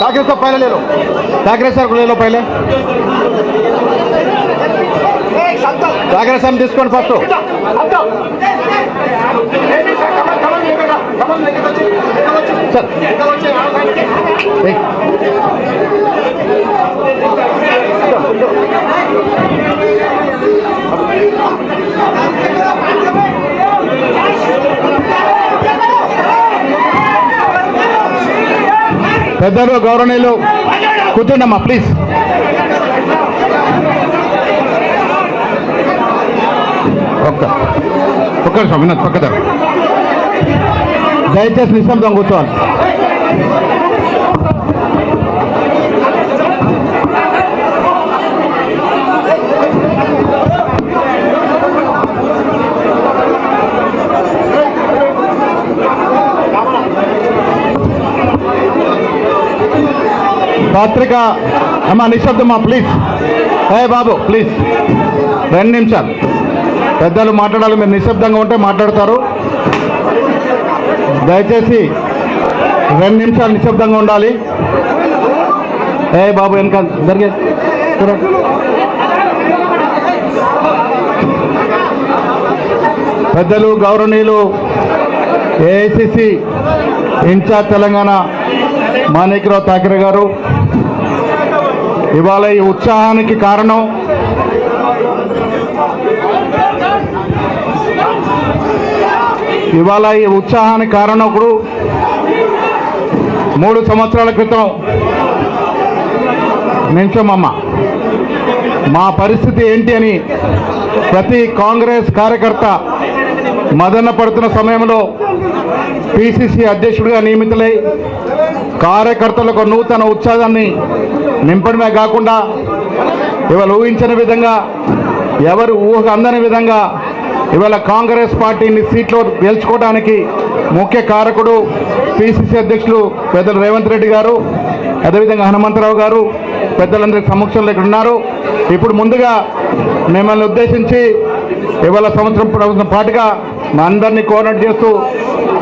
ठाकरे साहब पहले ले लो ठाकरे साहब को ले लो पहले ठाकरे साहब discount first sir Thank you. పెద్దలు గౌరవనీయులు కూర్చోండమ్మా ప్లీజ్ ఒక్క ఒక్క నిమిషం వినోద్ పక్క దయచేసి నిశ్శబ్దం కూర్చోవాలి. పత్రిక అమ్మా నిశ్శబ్దమ్మా ప్లీజ్ ఏ బాబు ప్లీజ్ రెండు నిమిషాలు. పెద్దలు మాట్లాడాలి మీరు నిశ్శబ్దంగా ఉంటే మాట్లాడతారు. దయచేసి రెండు నిమిషాలు నిశ్శబ్దంగా ఉండాలి. ఏ బాబు వెనక జరిగే పెద్దలు గౌరవనీయులు ఏఐసిసి ఇన్ఛార్జ్ తెలంగాణ మాణిక్రావు థాకరే గారు ఇవాళ ఈ ఉత్సాహానికి కారణం ఇవాళ ఈ ఉత్సాహానికి కారణం కారణకుడు మూడు సంవత్సరాల క్రితం నించమమ్మ. మా పరిస్థితి ఏంటి అని ప్రతి కాంగ్రెస్ కార్యకర్త మదన పడుతున్న సమయంలో పిసిసి అధ్యక్షుడిగా నియమితులై కార్యకర్తలకు నూతన ఉత్సాహాన్ని నింపడమే కాకుండా ఇవాళ ఊహించని విధంగా ఎవరు ఊహ అందని విధంగా ఇవాళ కాంగ్రెస్ పార్టీని సీట్లో గెలుచుకోవడానికి ముఖ్య కారకుడు పిసిసి అధ్యక్షులు పెద్దలు రేవంత్ రెడ్డి గారు అదేవిధంగా హనుమంతరావు గారు పెద్దలందరి సమక్షంలో ఇక్కడ ఉన్నారు. ఇప్పుడు ముందుగా మిమ్మల్ని ఉద్దేశించి ఇవాళ సంవత్సరం పాటుగా మా అందరినీ కోఆర్డినేట్ చేస్తూ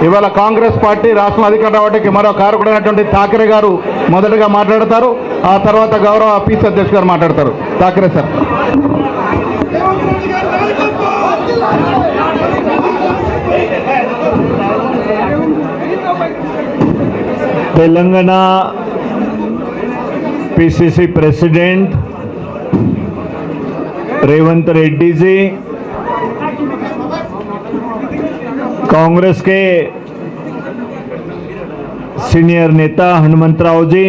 ఇవాళ కాంగ్రెస్ పార్టీ రాష్ట్రం అధికారం వాటికి మరో కారకుడైనటువంటి ఠాకరే గారు మొదటగా మాట్లాడతారు. ఆ తర్వాత గౌరవ పీసీ అధ్యక్షుడు గారు మాట్లాడతారు. Thackeray sir. Telangana PCC president Revanth Reddyji Congress के सीनियर नेता हनुमंतराव जी,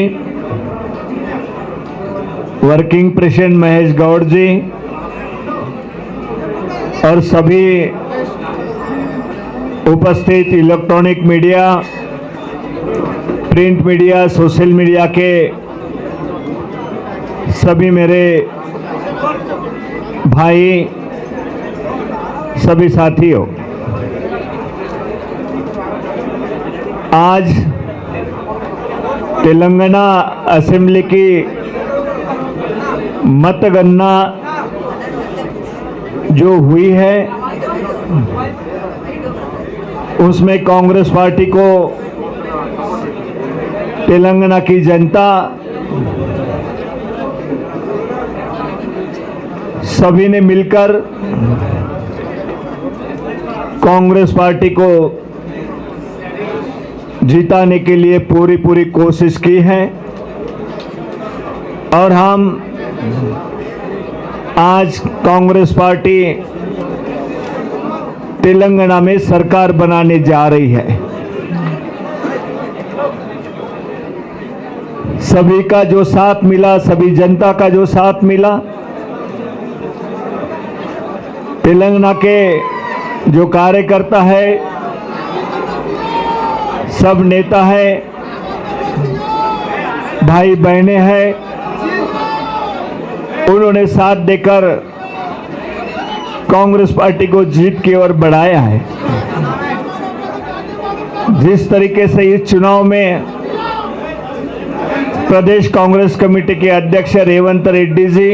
वर्किंग प्रेसिडेंट महेश गौड़ जी और सभी उपस्थित electronic media, print media, social media के सभी मेरे भाई, सभी साथियों। आज तेलंगाना असेंबली की मतगणना जो हुई है, उसमें कांग्रेस पार्टी को तेलंगाना की जनता, सभी ने मिलकर कांग्रेस पार्टी को जिताने के लिए पूरी पूरी कोशिश की है। और हम आज कांग्रेस पार्टी तेलंगाना में सरकार बनाने जा रही है। सभी का जो साथ मिला, सभी जनता का जो साथ मिला, तेलंगाना के जो कार्यकर्ता है सब नेता है, भाई बहने हैं, उन्होंने साथ देकर कांग्रेस पार्टी को जीत की ओर बढ़ाया है। जिस तरीके से इस चुनाव में प्रदेश कांग्रेस कमेटी के अध्यक्ष रेवंत रेड्डी जी,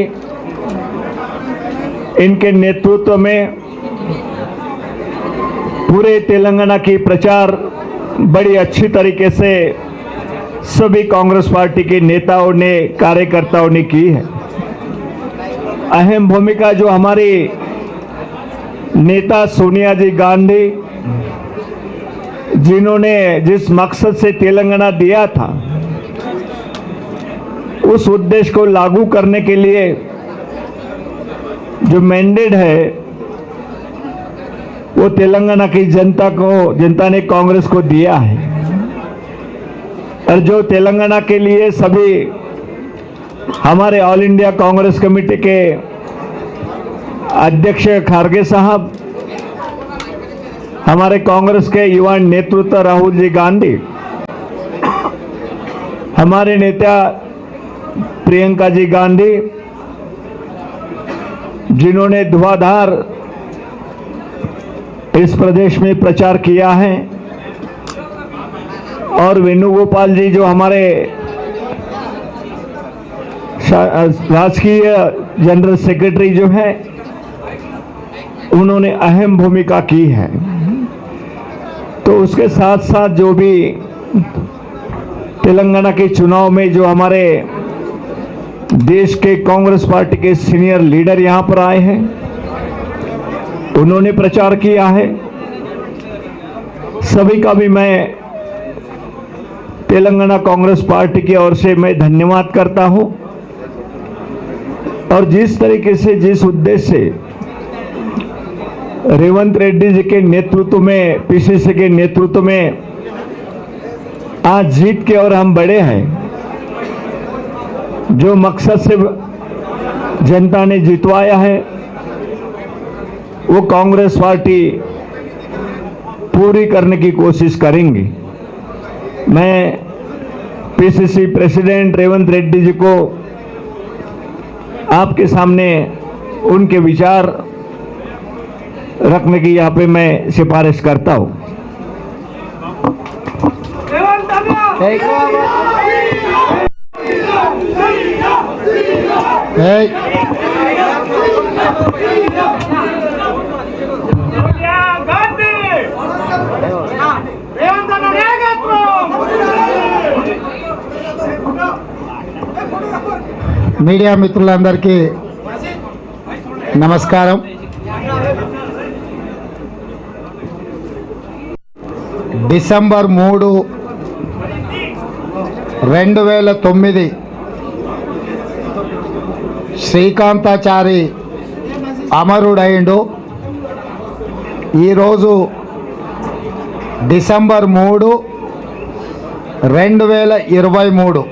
इनके नेतृत्व में पूरे तेलंगाना की प्रचार बड़ी अच्छी तरीके से सभी कांग्रेस पार्टी के नेताओं ने, कार्यकर्ताओं ने की है। अहम भूमिका जो हमारे नेता सोनिया जी गांधी जिन्होंने जिस मकसद से तेलंगाना दिया था, उस उद्देश्य को लागू करने के लिए जो मैंडेट है वो तेलंगाना की जनता को, जनता ने कांग्रेस को दिया है। और जो तेलंगाना के लिए सभी हमारे ऑल इंडिया कांग्रेस कमेटी के अध्यक्ष खारगे साहब, हमारे कांग्रेस के युवा नेतृत्व राहुल जी गांधी, हमारे नेता प्रियंका जी गांधी, जिन्होंने धुआंधार इस प्रदेश में प्रचार किया है। और वेणुगोपाल जी जो हमारे राजकीय जनरल सेक्रेटरी जो है, उन्होंने अहम भूमिका की है। तो उसके साथ साथ जो भी तेलंगाना के चुनाव में जो हमारे देश के कांग्रेस पार्टी के सीनियर लीडर यहाँ पर आए हैं उन्होंने प्रचार किया है। सभी का भी मैं तेलंगाना कांग्रेस पार्टी की ओर से मैं धन्यवाद करता हूँ। और जिस तरीके से, जिस उद्देश्य से रेवंत रेड्डी जी के नेतृत्व में, पीसीसी के नेतृत्व में आज जीत के और हम बड़े हैं, जो मकसद से जनता ने जितवाया है वो कांग्रेस पार्टी पूरी करने की कोशिश करेंगी। मैं पीसीसी प्रेसिडेंट रेवंत रेड्डी जी को आपके सामने उनके विचार रखने की यहाँ पे मैं सिफारिश करता हूँ। ఏయ్, మీడియా మిత్రులందరికీ నమస్కారం. డిసెంబర్ మూడు రెండు వేల తొమ్మిది శ్రీకాంతాచారి అమరుడైండు. ఈరోజు డిసెంబర్ మూడు రెండు వేల ఇరవై మూడు.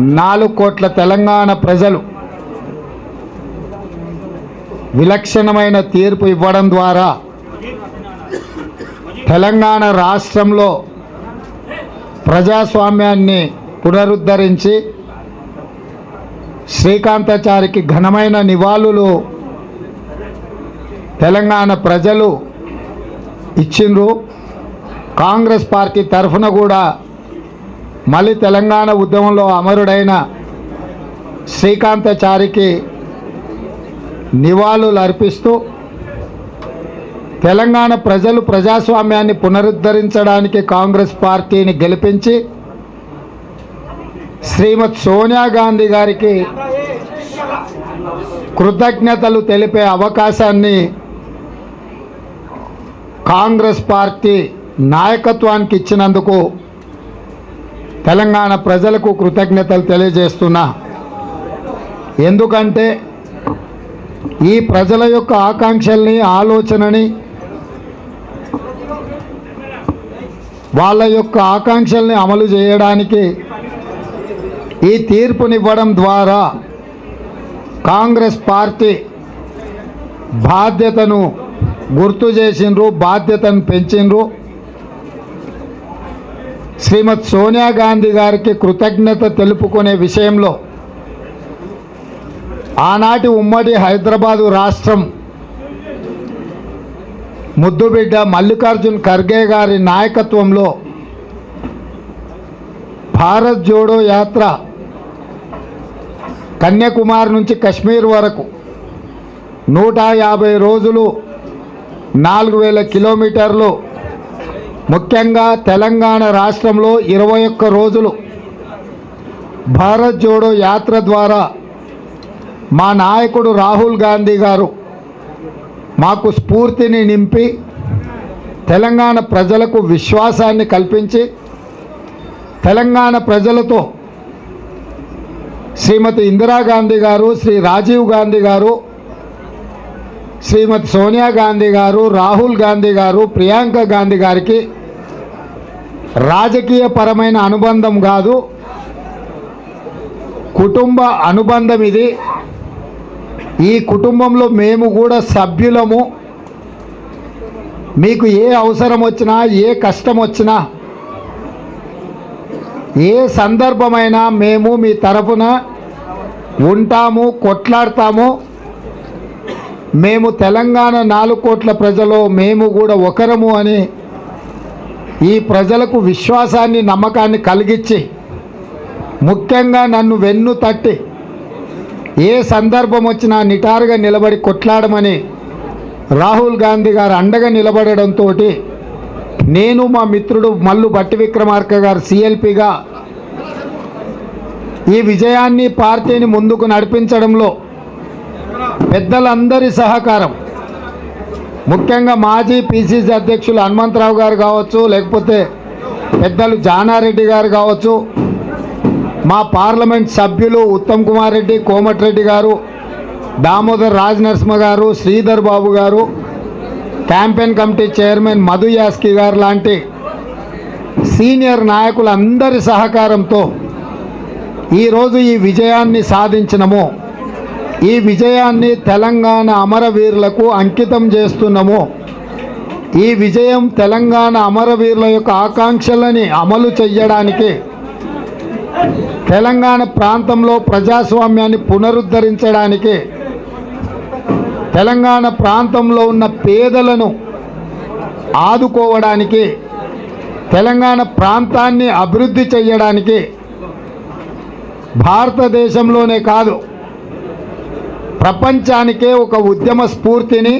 నాలుగు కోట్ల తెలంగాణ ప్రజలు విలక్షణమైన తీర్పు ఇవ్వడం ద్వారా తెలంగాణ రాష్ట్రంలో ప్రజాస్వామ్యాన్ని పునరుద్ధరించి శ్రీకాంతాచారికి ఘనమైన నివాళులు తెలంగాణ ప్రజలు ఇచ్చిండ్రు. కాంగ్రెస్ పార్టీ తరఫున కూడా మళ్ళీ తెలంగాణ ఉద్యమంలో అమరుడైన శ్రీకాంతచారికి నివాళులు అర్పిస్తూ తెలంగాణ ప్రజలు ప్రజాస్వామ్యాన్ని పునరుద్ధరించడానికి కాంగ్రెస్ పార్టీని గెలిపించి శ్రీమతి సోనియా గాంధీ గారికి కృతజ్ఞతలు తెలిపే అవకాశాన్ని కాంగ్రెస్ పార్టీ నాయకత్వానికి ఇచ్చినందుకు తెలంగాణ ప్రజలకు కృతజ్ఞతలు తెలియజేస్తున్నా. ఎందుకంటే ఈ ప్రజల యొక్క ఆకాంక్షల్ని ఆలోచనని వాళ్ళ యొక్క ఆకాంక్షల్ని అమలు చేయడానికి ఈ తీర్పునివ్వడం ద్వారా కాంగ్రెస్ పార్టీ బాధ్యతను గుర్తు చేసిండ్రు బాధ్యతను పెంచిండ్రు. శ్రీమతి సోనియా గాంధీ గారికి కృతజ్ఞత తెలుపుకునే విషయంలో ఆనాటి ఉమ్మడి హైదరాబాదు రాష్ట్రం ముద్దుబిడ్డ మల్లికార్జున్ ఖర్గే గారి నాయకత్వంలో భారత్ జోడో యాత్ర కన్యాకుమారి నుంచి కశ్మీర్ వరకు నూట యాభై రోజులు నాలుగు వేల కిలోమీటర్లు ముఖ్యంగా తెలంగాణ రాష్ట్రంలో ఇరవై ఒక్క రోజులు భారత్ జోడో యాత్ర ద్వారా మా నాయకుడు రాహుల్ గాంధీ గారు మాకు స్ఫూర్తిని నింపి తెలంగాణ ప్రజలకు విశ్వాసాన్ని కల్పించి తెలంగాణ ప్రజలతో శ్రీమతి ఇందిరాగాంధీ గారు శ్రీ రాజీవ్ గాంధీ గారు శ్రీమతి సోనియా గాంధీ గారు రాహుల్ గాంధీ గారు ప్రియాంక గాంధీ గారికి రాజకీయ పరమైన అనుబంధం కాదు. కుటుంబ అనుబంధం ఇది. ఈ కుటుంబంలో మేము కూడా సభ్యులము. మీకు ఏ అవసరం వచ్చినా ఏ కష్టం వచ్చినా ఏ సందర్భమైనా మేము మీ తరఫున ఉంటాము కొట్లాడతాము. మేము తెలంగాణ నాలుగు కోట్ల ప్రజలు మేము కూడా ఒకరము అని ఈ ప్రజలకు విశ్వాసాన్ని నమ్మకాన్ని కలిగించి ముఖ్యంగా నన్ను వెన్ను తట్టి ఏ సందర్భం వచ్చినా నిటారుగా నిలబడి కొట్లాడమని రాహుల్ గాంధీ గారు అండగా నిలబడడంతో నేను మా మిత్రుడు మల్లు భట్టి విక్రమార్క గారు సిఎల్పిగా ఈ విజయాన్ని పార్టీని ముందుకు నడిపించడంలో పెద్దలందరి సహకారం. ముఖ్యంగా మాజీ పిసిసి అధ్యక్షులు హనుమంతరావు గారు కావచ్చు లేకపోతే పెద్దలు జానారెడ్డి గారు కావచ్చు మా పార్లమెంట్ సభ్యులు ఉత్తమ్ కుమార్ రెడ్డి కోమటిరెడ్డి గారు దామోదర్ రాజ్ నరసింహ గారు శ్రీధర్ బాబు గారు campaign committee chairman Madhu Yaskhi గారు లాంటి సీనియర్ నాయకులందరి సహకారంతో ఈరోజు ఈ విజయాన్ని సాధించినము. ఈ విజయాన్ని తెలంగాణ అమరవీరులకు అంకితం చేస్తున్నాము. ఈ విజయం తెలంగాణ అమరవీరుల యొక్క ఆకాంక్షలని అమలు చేయడానికి తెలంగాణ ప్రాంతంలో ప్రజాస్వామ్యాన్ని పునరుద్ధరించడానికి తెలంగాణ ప్రాంతంలో ఉన్న పేదలను ఆదుకోవడానికి తెలంగాణ ప్రాంతాన్ని అభివృద్ధి చేయడానికి భారతదేశంలోనే కాదు ప్రపంచానికే ఒక ఉద్యమ స్ఫూర్తిని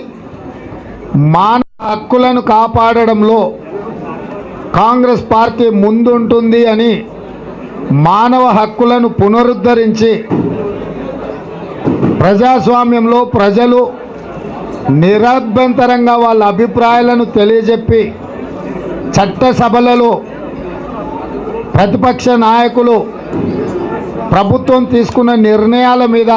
మానవ హక్కులను కాపాడడంలో కాంగ్రెస్ పార్టీ ముందుంటుంది అని మానవ హక్కులను పునరుద్ధరించి ప్రజాస్వామ్యంలో ప్రజలు నిరభ్యంతరంగా వాళ్ళ అభిప్రాయాలను తెలియజెప్పి చట్టసభలలో ప్రతిపక్ష నాయకులు ప్రభుత్వం తీసుకున్న నిర్ణయాల మీద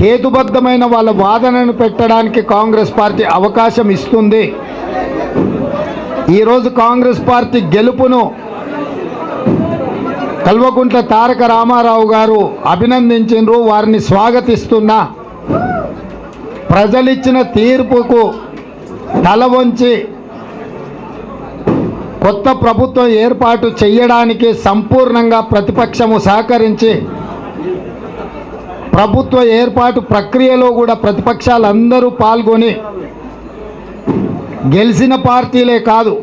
హేతుబద్ధమైన వాళ్ళ వాదనను పెట్టడానికి కాంగ్రెస్ పార్టీ అవకాశం ఇస్తుంది. ఈరోజు కాంగ్రెస్ పార్టీ గెలుపును కల్వకుంట్ల తారక రామారావు గారు అభినందించిండ్రు వారిని స్వాగతిస్తున్నా. ప్రజలిచ్చిన తీర్పుకు తల వంచి కొత్త ప్రభుత్వం ఏర్పాటు చేయడానికి సంపూర్ణంగా ప్రతిపక్షము సహకరించి ప్రభుత్వ ఏర్పాటు ప్రక్రియలో కూడా ప్రతిపక్షాలందరూ పాల్గొని గెలిచిన పార్టీలే కాదు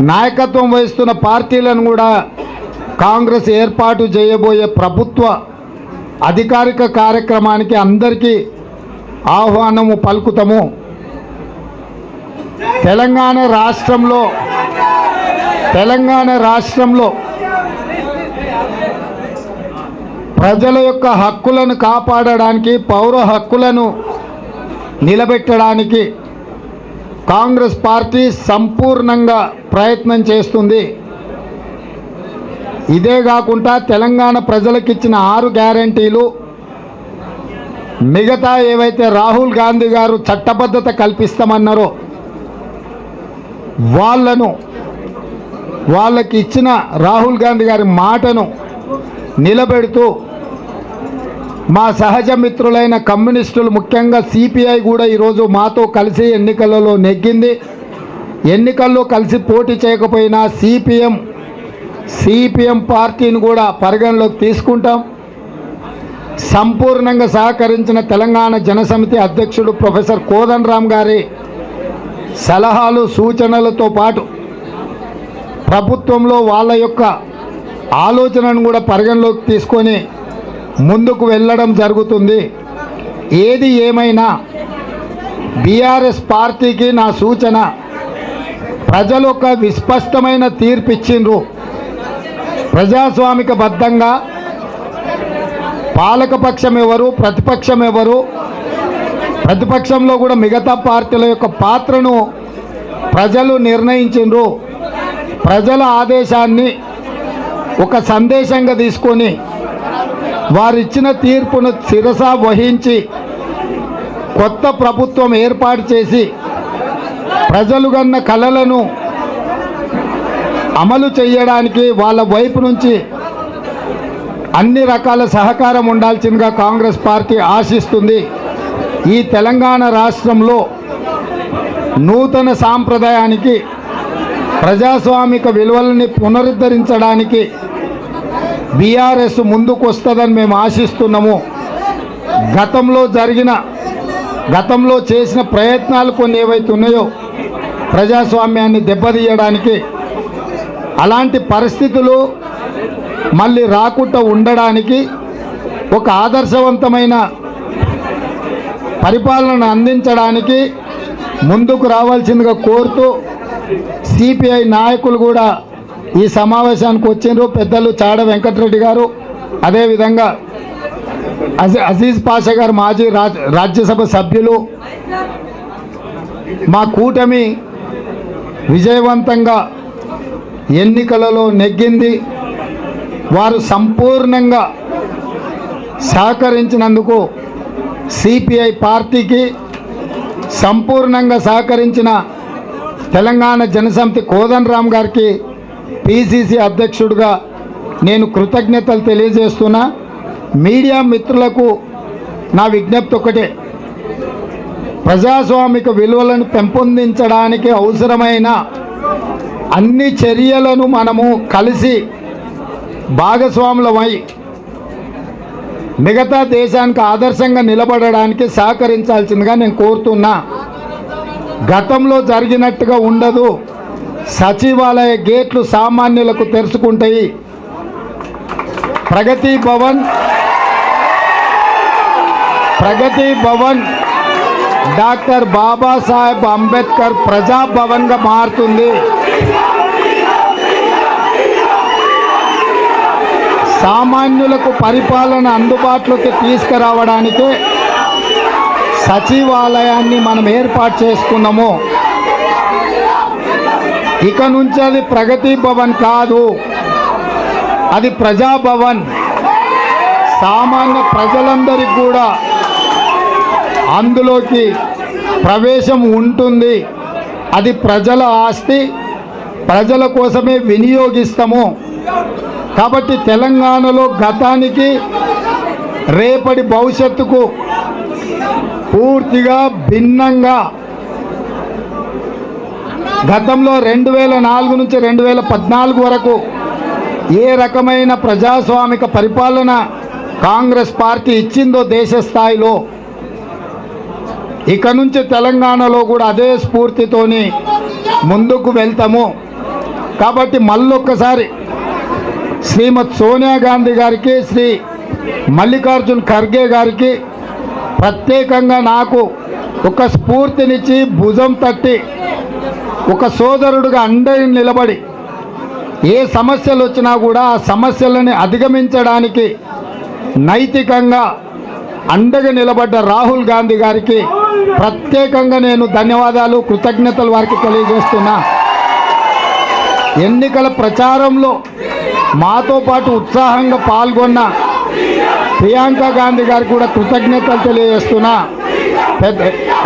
నాయకత్వం వహిస్తున్న పార్టీలను కూడా కాంగ్రెస్ ఏర్పాటు చేయబోయే ప్రభుత్వ అధికారిక కార్యక్రమానికి అందరికీ ఆహ్వానము పలుకుతాము. తెలంగాణ రాష్ట్రంలో తెలంగాణ రాష్ట్రంలో ప్రజల యొక్క హక్కులను కాపాడడానికి పౌర హక్కులను నిలబెట్టడానికి కాంగ్రెస్ పార్టీ సంపూర్ణంగా ప్రయత్నం చేస్తుంది. ఇదే కాకుండా తెలంగాణ ప్రజలకు ఇచ్చిన ఆరు గ్యారంటీలు మిగతా ఏవైతే రాహుల్ గాంధీ గారు చట్టబద్ధత కల్పిస్తామన్నారో వాళ్ళను వాళ్ళకి ఇచ్చిన రాహుల్ గాంధీ గారి మాటను నిలబెడుతూ మా సహజ మిత్రులైన కమ్యూనిస్టులు ముఖ్యంగా సిపిఐ కూడా ఈరోజు మాతో కలిసి ఎన్నికలలో నెగ్గింది. ఎన్నికల్లో కలిసి పోటీ చేయకపోయినా సిపిఎం సిపిఎం పార్టీని కూడా పరిగణలోకి తీసుకుంటాం. సంపూర్ణంగా సహకరించిన తెలంగాణ జనసమితి అధ్యక్షుడు ప్రొఫెసర్ కోదండరామ్ గారి సలహాలు సూచనలతో పాటు ప్రభుత్వంలో వాళ్ళ యొక్క ఆలోచనను కూడా పరిగణలోకి తీసుకొని ముందుకు వెళ్ళడం జరుగుతుంది. ఏది ఏమైనా బీఆర్ఎస్ పార్టీకి నా సూచన ప్రజలు ఒక విస్పష్టమైన తీర్పు ఇచ్చిండ్రు. ప్రజాస్వామిక బద్ధంగా పాలకపక్షం ఎవరు ప్రతిపక్షం ఎవరు ప్రతిపక్షంలో కూడా మిగతా పార్టీల యొక్క పాత్రను ప్రజలు నిర్ణయించిండ్రు. ప్రజల ఆదేశాన్ని ఒక సందేశంగా తీసుకొని వారిచ్చిన తీర్పును శిరస వహించి కొత్త ప్రభుత్వం ఏర్పాటు చేసి ప్రజలు కన్న కళలను అమలు చేయడానికి వాళ్ళ వైపు నుంచి అన్ని రకాల సహకారం ఉండాల్సిందిగా కాంగ్రెస్ పార్టీ ఆశిస్తుంది. ఈ తెలంగాణ రాష్ట్రంలో నూతన సాంప్రదాయానికి ప్రజాస్వామిక విలువలని పునరుద్ధరించడానికి బీఆర్ఎస్ ముందుకు వస్తుందని మేము ఆశిస్తున్నాము. గతంలో జరిగిన గతంలో చేసిన ప్రయత్నాలు కొన్ని ఏవైతే ఉన్నాయో ప్రజాస్వామ్యాన్ని దెబ్బతీయడానికి అలాంటి పరిస్థితులు మళ్ళీ రాకుండా ఉండడానికి ఒక ఆదర్శవంతమైన పరిపాలనను అందించడానికి ముందుకు రావాల్సిందిగా కోరుతూ సిపిఐ నాయకులు కూడా ఈ సమావేశానికి వచ్చిండ్రు పెద్దలు చాడ వెంకటరెడ్డి గారు. అదేవిధంగా అజీ అజీజ్ పాషా గారు మాజీ రాజ్ రాజ్యసభ సభ్యులు. మా కూటమి విజయవంతంగా ఎన్నికలలో నెగ్గింది. వారు సంపూర్ణంగా సహకరించినందుకు సిపిఐ పార్టీకి సంపూర్ణంగా సహకరించిన తెలంగాణ జనసమితి కోదన్ రామ్ గారికి పిసిసి అధ్యక్షుడిగా నేను కృతజ్ఞతలు తెలియజేస్తున్నా. మీడియా మిత్రులకు నా విజ్ఞప్తి ఒకటే. ప్రజాస్వామిక విలువలను పెంపొందించడానికి అవసరమైన అన్ని చర్యలను మనము కలిసి భాగస్వాములమై మిగతా దేశానికి ఆదర్శంగా నిలబడడానికి సహకరించాల్సిందిగా నేను కోరుతున్నా. గతంలో జరిగినట్టుగా ఉండదు. సచివాలయ గేట్లు సామాన్యులకు తెరుచుకుంటాయి. ప్రగతి భవన్ ప్రగతి భవన్ డాక్టర్ బాబాసాహెబ్ అంబేద్కర్ ప్రజాభవన్గా మారుతుంది. సామాన్యులకు పరిపాలన అందుబాటులోకి తీసుకురావడానికి సచివాలయాన్ని మనం ఏర్పాటు చేసుకున్నాము. ఇక నుంచి అది ప్రగతి భవన్ కాదు. అది ప్రజాభవన్. సామాన్య ప్రజలందరికీ కూడా అందులోకి ప్రవేశం ఉంటుంది. అది ప్రజల ఆస్తి. ప్రజల కోసమే వినియోగిస్తాము. కాబట్టి తెలంగాణలో గతానికి రేపటి భవిష్యత్తుకు పూర్తిగా భిన్నంగా గతంలో రెండు వేల నాలుగు నుంచి రెండు వేల పద్నాలుగు వరకు ఏ రకమైన ప్రజాస్వామిక పరిపాలన కాంగ్రెస్ పార్టీ ఇచ్చిందో దేశ స్థాయిలో ఇక నుంచి తెలంగాణలో కూడా అదే స్ఫూర్తితోని ముందుకు వెళ్తాము. కాబట్టి మళ్ళొక్కసారి శ్రీమతి సోనియా గాంధీ గారికి శ్రీ మల్లికార్జున్ ఖర్గే గారికి ప్రత్యేకంగా నాకు ఒక స్ఫూర్తినిచ్చి భుజం తట్టి ఒక సోదరుడుగా అండగా నిలబడి ఏ సమస్యలు వచ్చినా కూడా ఆ సమస్యలని అధిగమించడానికి నైతికంగా అండగా నిలబడ్డ రాహుల్ గాంధీ గారికి ప్రత్యేకంగా నేను ధన్యవాదాలు కృతజ్ఞతలు వారికి తెలియజేస్తున్నా. ఎన్నికల ప్రచారంలో మాతో పాటు ఉత్సాహంగా పాల్గొన్న ప్రియాంక గాంధీ గారికి కూడా కృతజ్ఞతలు తెలియజేస్తున్నా. పెద్ద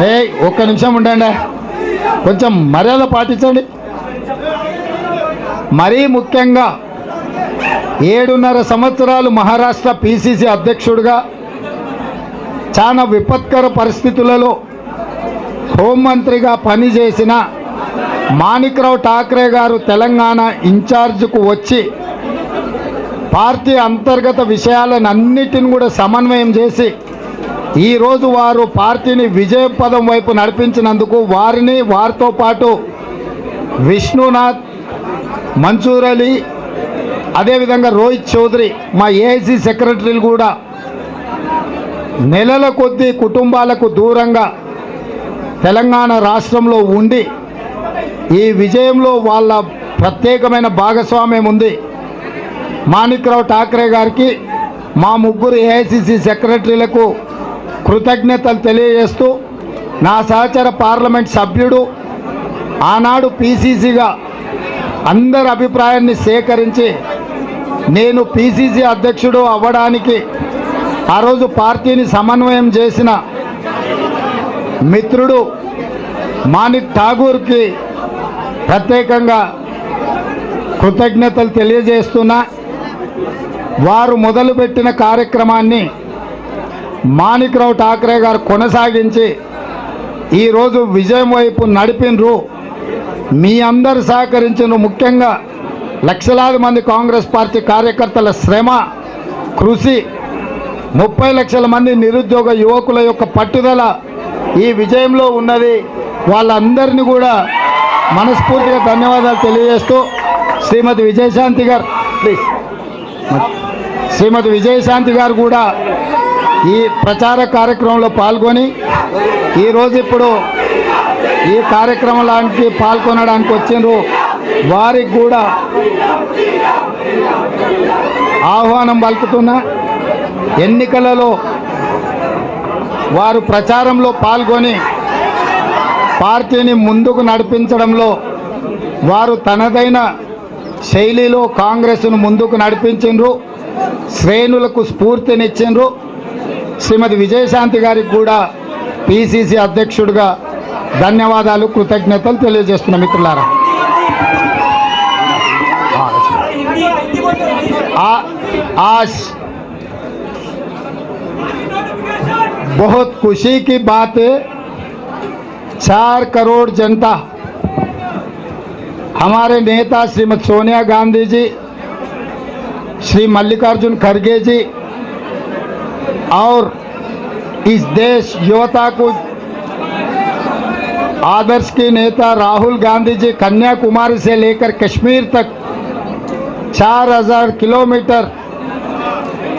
ఏ ఒక్క నిమిషం ఉండండి. కొంచెం మర్యాద పాటించండి. మరీ ముఖ్యంగా ఏడున్నర సంవత్సరాలు మహారాష్ట్ర పిసిసి అధ్యక్షుడిగా చాలా విపత్కర పరిస్థితులలో హోంమంత్రిగా పనిచేసిన మాణిక్రావు ఠాక్రే గారు తెలంగాణ ఇన్ఛార్జ్కు వచ్చి పార్టీ అంతర్గత విషయాలను అన్నిటిని కూడా సమన్వయం చేసి ఈరోజు వారు పార్టీని విజయపదం వైపు నడిపించినందుకు వారిని వారితో పాటు విష్ణునాథ్ మన్సూర్ అలీ అదేవిధంగా రోహిత్ చౌదరి మా ఏఐసి సెక్రటరీలు కూడా నెలల కొద్దీ కుటుంబాలకు దూరంగా తెలంగాణ రాష్ట్రంలో ఉండి ఈ విజయంలో వాళ్ళ ప్రత్యేకమైన భాగస్వామ్యం ఉంది. మాణిక్రావు ఠాక్రే గారికి మా ముగ్గురు ఏఐసిసి సెక్రటరీలకు కృతజ్ఞతలు తెలియజేస్తూ నా సహచర పార్లమెంట్ సభ్యుడు ఆనాడు పీసీసీగా అందరి అభిప్రాయాన్ని సేకరించి నేను పీసీసీ అధ్యక్షుడు అవ్వడానికి ఆ రోజు పార్టీని సమన్వయం చేసిన మిత్రుడు మాణిక్ ఠాగూర్కి ప్రత్యేకంగా కృతజ్ఞతలు తెలియజేస్తున్నా. వారు మొదలుపెట్టిన కార్యక్రమాన్ని మాణిక్రావు ఠాక్రే గారు కొనసాగించి ఈరోజు విజయం వైపు నడిపినరు. మీ అందరు సహకరించిన ముఖ్యంగా లక్షలాది మంది కాంగ్రెస్ పార్టీ కార్యకర్తల శ్రమ కృషి ముప్పై లక్షల మంది నిరుద్యోగ యువకుల యొక్క పట్టుదల ఈ విజయంలో ఉన్నది. వాళ్ళందరినీ కూడా మనస్ఫూర్తిగా ధన్యవాదాలు తెలియజేస్తూ శ్రీమతి విజయశాంతి గారు ప్లీజ్. శ్రీమతి విజయశాంతి గారు కూడా ఈ ప్రచార కార్యక్రమంలో పాల్గొని ఈరోజు ఇప్పుడు ఈ కార్యక్రమం లాంటి పాల్గొనడానికి వచ్చిండ్రు. వారికి కూడా ఆహ్వానం పలుకుతున్నా. ఎన్నికలలో వారు ప్రచారంలో పాల్గొని పార్టీని ముందుకు నడిపించడంలో వారు తనదైన శైలిలో కాంగ్రెస్ను ముందుకు నడిపించిండ్రు. శ్రేణులకు స్ఫూర్తినిచ్చిండ్రు. శ్రీమతి విజయశాంతి గారికి కూడా పిసిసి అధ్యక్షుడిగా ధన్యవాదాలు కృతజ్ఞతలు తెలియజేస్తున్న మిత్రులారా आ- आज बहुत खुशी की बात है चार करोड़ जनता हमारे नेता श्रीमती सोनिया गांधी जी श्री मल्लिकार्जुन खड़गे जी और इस देश युवता को आदर्श के नेता राहुल गांधी जी, कन्याकुमारी से लेकर कश्मीर तक चार हज़ार किलोमीटर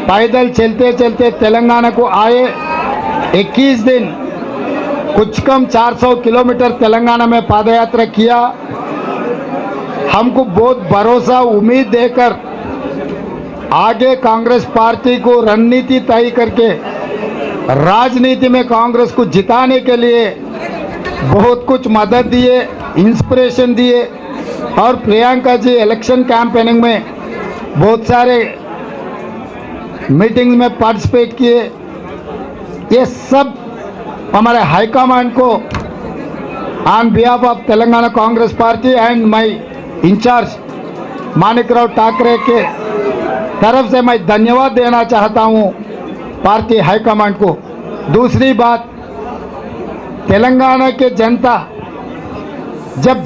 पैदल चलते चलते तेलंगाना को आए। 21 दिन कुछ कम 400 किलोमीटर तेलंगाना में पादयात्रा किया। हमको बहुत भरोसा, उम्मीद देकर आगे कांग्रेस पार्टी को रणनीति तय करके राजनीति में कांग्रेस को जिताने के लिए बहुत कुछ मदद दिए इंस्पिरेशन दिए और प्रियंका जी इलेक्शन कैंपेनिंग में बहुत सारे मीटिंग में पार्टिसिपेट किए। ये सब हमारे हाईकमांड को on behalf of Telangana Congress party and my incharge Manik Rao Thackeray के तरफ़ से मैं धन्यवाद देना चाहता हूँ पार्टी हाईकमांड को। दूसरी बात, तेलंगाना के जनता जब